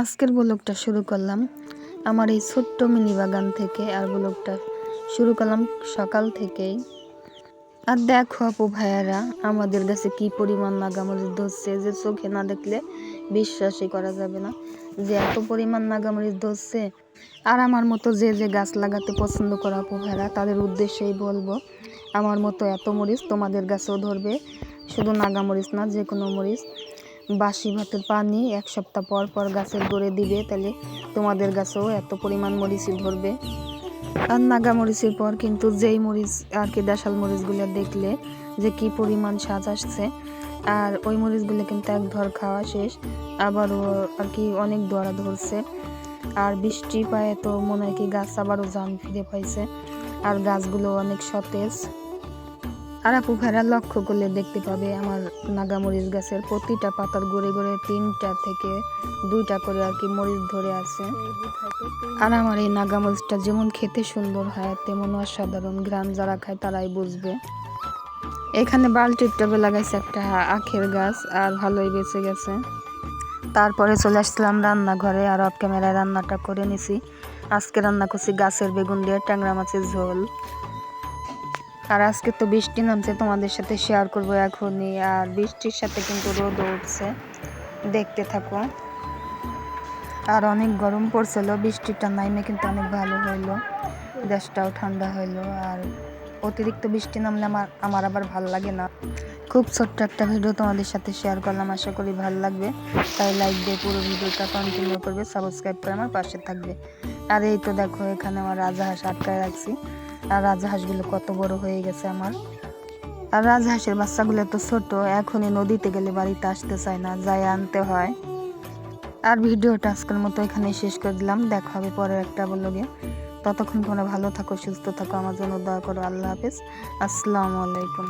আজকের ব্লগটা শুরু করলাম আমার এই ছোট্ট মিনি বাগান থেকে, আর ব্লগটা শুরু করলাম সকাল থেকেই। আর দেখো আপু ভাইয়ারা, আমাদের কাছে কি পরিমাণ নাগামরিচ ধরছে যে চোখে না দেখলে বিশ্বাসই করা যাবে না যে এত পরিমাণ নাগামরিচ ধরছে। আর আমার মতো যে যে গাছ লাগাতে পছন্দ করা আপু ভাইয়ারা, তাদের উদ্দেশ্যেই বলব, আমার মতো এত মরিচ তোমাদের গাছেও ধরবে। শুধু নাগামরিচ না যে কোনো মরিচ। বাসি ভাতের পানি এক সপ্তাহ পর পর গাছের গোড়ে দিবে, তাহলে তোমাদের গাছেও এত পরিমাণ মরিচই ধরবে। আর নাগা মরিচের পর কিন্তু যেই মরিচ আর কি দেশাল মরিচগুলো দেখলে যে কি পরিমাণ সাজ আসছে। আর ওই মরিচগুলো কিন্তু এক ধর খাওয়া শেষ, আবারও আর কি অনেক দোয়ারা ধরছে। আর বৃষ্টি পায়ে তো মনে হয় কি গাছ আবারও জান ফিরে পাইছে। আর গাছগুলো অনেক সতেজ। আর আপু ভাইরা লক্ষ্য করলে দেখতে পাবে আমার নাগামরিচ গাছের প্রতিটা পাতার গড়ে গড়ে তিনটা থেকে দুইটা করে আর কি মরিচ ধরে আছে। আর আমার এই নাগামরিচটা যেমন খেতে সুন্দর হয়, তেমন অসাধারণ গ্রাম যারা খায় তারাই বুঝবে। এখানে বালতির টবে লাগাইছে একটা আখের গাছ আর ভালোই বেঁচে গেছে। তারপরে চলে আসছিলাম রান্নাঘরে আর অফ ক্যামেরায় রান্নাটা করে নিছি। আজকে রান্না করছি গাছের বেগুন দিয়ে ট্যাংরা মাছের ঝোল। আর আজকে তো বৃষ্টি নামছে, তোমাদের সাথে শেয়ার করব এখনই। আর বৃষ্টির সাথে কিন্তু রোদ উঠছে। দেখতে থাকো। আর অনেক গরম পড়ছিল, বৃষ্টিটা নাইমে কিন্তু অনেক ভালো হইল। দেশটাও ঠান্ডা হইল। আর অতিরিক্ত বৃষ্টি নামলে আমার আমার আবার ভালো লাগে না। খুব ছোট্ট একটা ভিডিও তোমাদের সাথে শেয়ার করলাম, আশা করি ভালো লাগবে। তাই লাইক দিয়ে পুরো ভিডিওটা কন্টিনিউ করবে সাবস্ক্রাইব করে আমার পাশে থাকবে। আর এই তো দেখো, এখানে আমার রাজাহাঁস আটকায় রাখছি। আর রাজহাঁসগুলো কত বড় হয়ে গেছে আমার। আর রাজহাঁসের বাচ্চাগুলো তো ছোট, এখনই নদীতে গেলে বাড়িতে আসতে চায় না যাই আনতে হয়। আর ভিডিওটা আজকের মতো এখানে শেষ করে দিলাম, দেখা হবে পরের একটা ব্লগে ততক্ষণ তোমরা ভালো থাকো, সুস্থ থাকো, আমার জন্য দয়া করো, আল্লাহ হাফিজ। আসসালামু আলাইকুম।